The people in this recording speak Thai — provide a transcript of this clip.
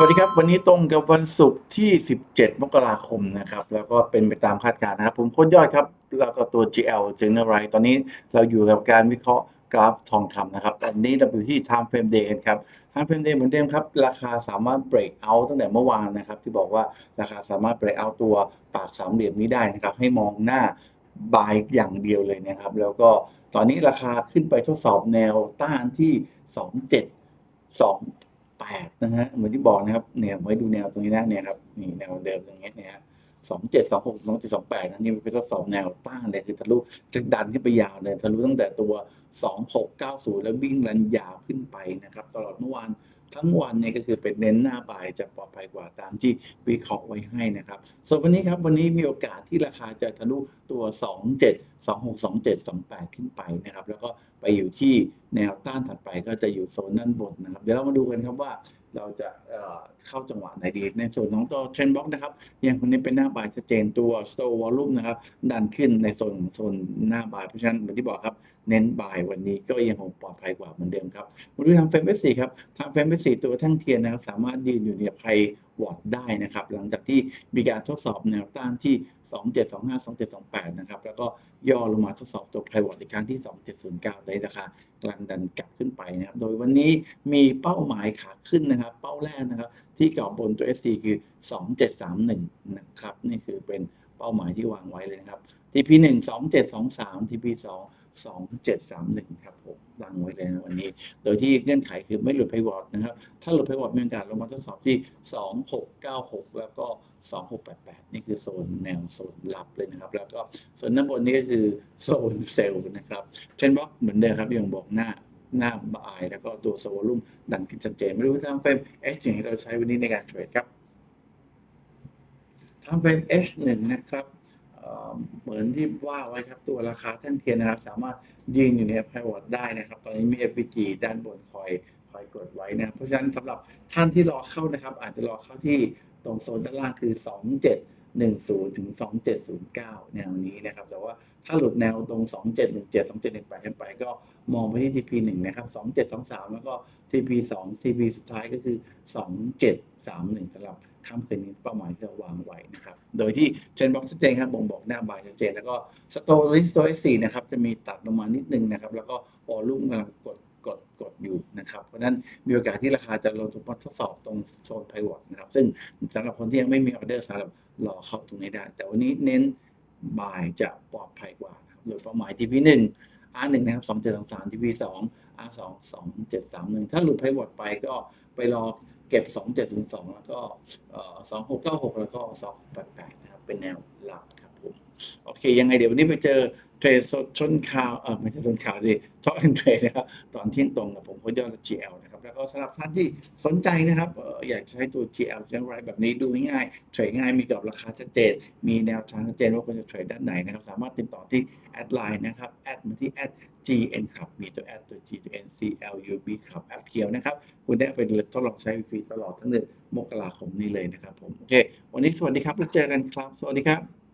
สวัสดีครับ วันนี้ตรงกับวันศุกร์ที่ 17 มกราคมนะครับ แล้วก็เป็นไปตามคาดการณ์นะครับ ผมโค้ชยอดครับ แล้วก็ตัว GL General ตอนนี้เราอยู่กับการวิเคราะห์กราฟทองคำนะครับอันนี้เราอยู่ที่ Time Frame Day กันครับ Time Frame Day เหมือนเดิมครับ ราคาสามารถ break out ตั้งแต่เมื่อวานนะครับ ที่บอกว่าราคาสามารถ break out ตัวปากสามเหลี่ยมนี้ได้นะครับ ให้มองหน้า buy อย่างเดียวเลยนะครับ แล้วก็ตอนนี้ราคาขึ้นไปทดสอบแนวต้านที่ 27 2 8นะฮะเหมือนที่บอกนะครับเนี่ยไว้ดูแนวตรงนี้นะเนี่ยครับนี่แนวเดิมตรงนี้เนี่ยสองเจ็ดสองหกสองเจ็ดสองแปดนั่นนี่เป็นทดสอบแนวต้านเลยคือทะลุถึงดันขึ้นไปยาวเลยทะลุตั้งแต่ตัวสองหกเก้าศูนย์แล้ววิ่งรันยาวขึ้นไปนะครับ ตลอดเมื่อวาน ทั้งวันเนี่ยก็คือเป็นเน้นหน้าบ่ายจะปลอดภัยกว่าตามที่วิเคราะห์ไว้ให้นะครับส่วนวันนี้ครับวันนี้มีโอกาสที่ราคาจะทะลุตัว 2 7 2 6 2 7 2 8 ขึ้นไปนะครับ แล้วก็ไปอยู่ที่แนวต้านถัดไปก็จะอยู่โซนด้านบนนะครับ เดี๋ยวเรามาดูกันครับว่า เราจะเข้าจังหวะไหนดี ในส่วนของตัวเทรนบ็อกนะครับ ยังคนนี้เป็นหน้าบายชัดเจนตัวสโตว์วอลลุ่มนะครับ ดันขึ้นในโซนโซนหน้าบายเพราะฉะนั้นเหมือนที่บอกครับ เน้นบายวันนี้ก็ยังคงปลอดภัยกว่าเหมือนเดิมครับมาดูทางเฟรมเอสี่ครับทางเฟรมเอสี่ตัวแท่งเทียนนะครับ สามารถยืนอยู่ในภัย วอร์ดได้นะครับ หลังจากที่มีการทดสอบแนวต้านที่ 2725 2728 นะครับ แล้วก็ย่อลงมาทดสอบตัวไพวอตอีกครั้งที่ 2709 ได้ราคากลางดันกลับขึ้นไปนะครับ โดยวันนี้มีเป้าหมายขาขึ้นนะครับ เป้าแรกนะครับ ที่กรอบบนตัว SC คือ 2731 นะครับ นี่คือเป็น เป้าหมายที่วางไว้เลยนะครับ TP 1 2723 TP 2 2731ครับผมวางไว้เลยนะวันนี้ โดยที่เงื่อนไขคือไม่หลุดไพวอตนะครับ ถ้าหลุดไพวอตมีโอกาสลงมาทดสอบที่2696แล้วก็2688นี่คือโซนแนวโซนรับเลยนะครับ แล้วก็ส่วนด้านบนนี้ก็คือโซนเซลล์นะครับเทรนบล็อกเหมือนเดิมครับยังบอกหน้าหน้าบายแล้วก็ตัวโซลุ่มดันขึ้นชัดเจนไม่รู้ว่าทางเฟรม H อย่างที่เราใช้วันนี้ในการเทรดครับ ทาเฟรม H1 นะครับเหมือนที่ว่าไว้ครับตัวราคาแท่งเทียนนะครับ สามารถยืนอยู่ในไพวอตได้นะครับ ตอนนี้มี FPG ด้านบนคอยคอยกดไว้นะเพราะฉะนั้นสำหรับท่านที่รอเข้านะครับ อาจจะรอเข้าที่ตรงโซนด้านล่างคือ 2710 ถึง 2709 แนวนี้นะครับ แต่ว่าถ้าหลุดแนวตรง 2717 2718ขึ้นไปก็มองไปที่ TP 1 นะครับ 2723 แล้วก็ TP 2 TP สุดท้ายก็คือ 2731สำหรับ ค่ำคืนนี้เป้าหมายที่เราวางไว้นะครับ โดยที่เทรนบ็อกชัดเจนครับบ่งบอกหน้าบายชัดเจน แล้วก็สโตลิสโตเอสี่นะครับจะมีตัดลงมานิดนึงนะครับ แล้วก็วอลลุ่มกำลังกดกดกดอยู่นะครับ เพราะนั้นมีโอกาสที่ราคาจะลงทุนทดสอบตรงโซนไพวอตนะครับ ซึ่งสำหรับคนที่ยังไม่มีออเดอร์สำหรับรอเข้าตรงนี้ได้ แต่วันนี้เน้นบายจะปลอดภัยกว่าโดยเป้าหมาย TP 1 R1 นะครับ2723 TP 2 R2 2731 ถ้าหลุดไพวอตไปก็ไปรอเก็บ 2702 แล้วก็เอ่อ2696 แล้วก็ 288 นะครับ เป็นแนวหลักครับผม โอเค ยังไงเดี๋ยววันนี้ไปเจอเทรดสดชนข่าว เออไม่ใช่ชนข่าวสิท็อกแอนเทรดนะครับ ตอนเที่ยงตรงกับผมโค้ชยอด GL นะ ครับแล้วก็สำหรับท่านที่สนใจนะครับอยากจะใช้ตัว GL เจนไรแบบนี้ดูง่ายเทรดง่ายมีกรอบราคาชัดเจน มีแนวทางชัดเจนว่าควรจะเทรดด้านไหนนะครับ สามารถติดต่อที่แอดไลน์นะครับแอดมาที่แอด GN ครับมีตัวแอดตัว G ตัว N C L U B ครับแอปเคียวนะครับ คุณได้ไปทดลองใช้ฟรีตลอดทั้งเดือนมกราคมนี้เลยนะครับผมโอเค วันนี้สวัสดีครับแล้วเจอกันครับ สวัสดีครับ